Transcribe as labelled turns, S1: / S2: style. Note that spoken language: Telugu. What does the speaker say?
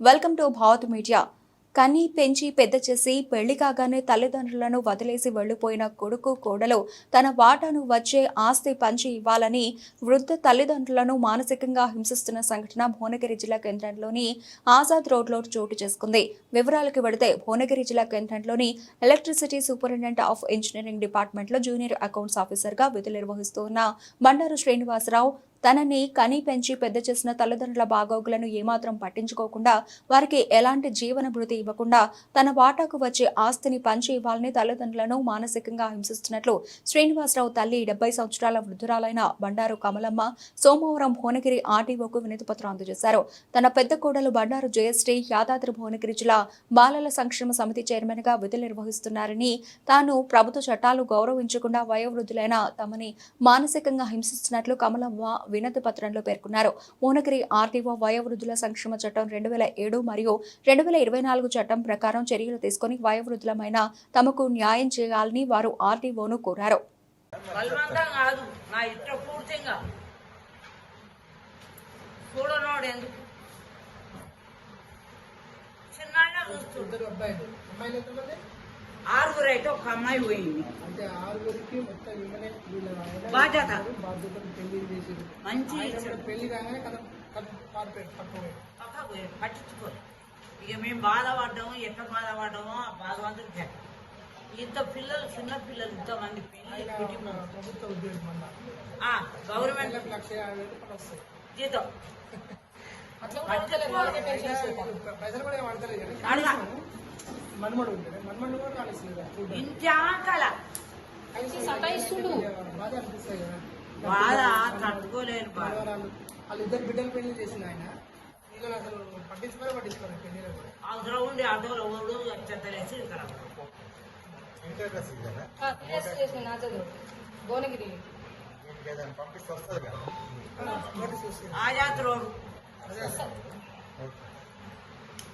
S1: Welcome to Bharat media. కని పెంచి పెద్ద చేసి పెళ్ళి కాగానే తల్లిదండ్రులను వదిలేసి వెళ్ళిపోయిన కొడుకు కోడలు తన వాటాను వచ్చే ఆస్తి పంచి ఇవ్వాలని వృద్ధ తల్లిదండ్రులను మానసికంగా హింసిస్తున్న సంఘటన భువనగిరి జిల్లా కేంద్రంలోని ఆజాద్ రోడ్లో చోటు చేసుకుంది. వివరాలకు వెళితే భువనగిరి జిల్లా కేంద్రంలోని ఎలక్ట్రిసిటీ సూపరింటెండెంట్ ఆఫ్ ఇంజనీరింగ్ డిపార్ట్మెంట్లో జూనియర్ అకౌంట్స్ ఆఫీసర్గా విధులు నిర్వహిస్తున్న బండారు శ్రీనివాసరావు తనని కని పెంచి పెద్ద చేసిన తల్లిదండ్రుల బాగోగులను ఏమాత్రం పట్టించుకోకుండా వారికి ఎలాంటి జీవన భృతి ఇవ్వకుండా తన వాటాకు వచ్చే ఆస్తిని పంచి ఇవ్వాలని తల్లిదండ్రులను మానసికంగా హింసిస్తున్నట్లు శ్రీనివాసరావు తల్లి డెబ్బై సంవత్సరాల వృద్ధురాలైన బండారు కమలమ్మ సోమవారం భువనగిరి ఆర్టీఓకు వినతిపత్రం అందజేశారు. తన పెద్ద కోడలు బండారు జయశ్రీ యాదాద్రి భువనగిరి జిల్లా బాలల సంక్షేమ సమితి చైర్మన్గా విధులు నిర్వహిస్తున్నారని తాను ప్రభుత్వ చట్టాలు గౌరవించకుండా వయోవృద్ధులైన తమని మానసికంగా హింసిస్తున్నట్లు కమలమ్మ వినతి పత్రంలో పేర్కొన్నారు. మోనగిరి ఆర్టీఓ వయోవృద్ధుల సంక్షేమ చట్టం రెండు వేల ఏడు మరియు రెండు వేల ఇరవై నాలుగు చట్టం ప్రకారం చర్యలు తీసుకుని వయోవృద్ధులమైన తమకు న్యాయం చేయాలని వారు ఆర్టీఓను కోరారు.
S2: చిన్న చూస్తుండు
S3: ఇద్దరు అబ్బాయిలు అమ్మాయిలు ఎంతమంది
S2: ఆరుగురు అయితే ఒక అమ్మాయి పోయింది బాధ్యత. మంచి పట్టించుకోరు. ఇక మేము బాధపడ్డాము ఎట్లా బాధపడ్డామో ఆ భగవంతుడు చెప్ప ఇంత పిల్లలు చిన్న పిల్లలు ఇంతమంది గవర్నమెంట్ జీతం.
S3: అట్లా. పైసలు కూడా మన్మడు మన్మడు కూడా చూడండి
S2: ఇంటి ఆకల
S3: బాధ కదా. వాళ్ళు వాళ్ళిద్దరు బిడ్డలు పెళ్ళి చేసిన ఆయన. అసలు పట్టించుకోరే పట్టించుకోరు పెళ్ళిలో కూడా?
S2: అవసరం ఉండి ఆటోలో ఓడు చెత్తలేసి ఇక్కడ
S4: భువనగిరి.
S3: నోటీస్ వస్తుంది.
S2: ఆజాత్ రోడ్